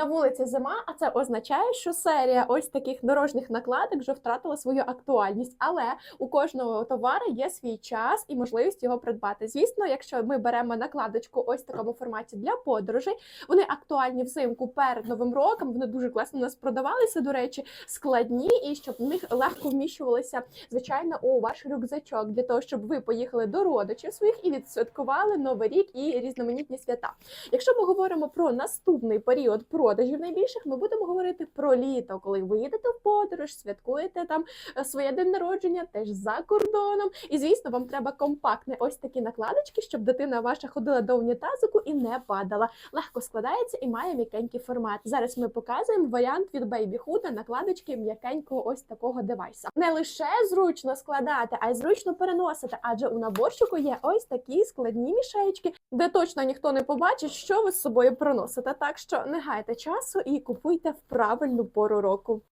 На вулиці зима, а це означає, що серія ось таких дорожніх накладок вже втратила свою актуальність. Але у кожного товару є свій час і можливість його придбати. Звісно, якщо ми беремо накладочку ось в такому форматі для подорожей, вони актуальні взимку перед новим роком. Вони дуже класно у нас продавалися. До речі, складні, і щоб в них легко вміщувалися, звичайно, у ваш рюкзачок для того, щоб ви поїхали до родичів своїх і відсвяткували новий рік і різноманітні свята. Якщо ми говоримо про наступний період продажів найбільших, ми будемо говорити про літо, коли ви їдете в подорож, святкуєте там е, своє день народження, теж за кордоном. І звісно, вам треба компактне ось такі накладочки, щоб дитина ваша ходила до унітазику і не падала. Легко складається і має м'якенький формат. Зараз ми показуємо варіант від Baby Hood накладочки м'якенького ось такого девайса. Не лише зручно складати, а й зручно переносити, адже у наборчику є ось такі складні мішечки, де точно ніхто не побачить, що ви з собою проносите. Так що не гайте часу і купуйте в правильну пору року.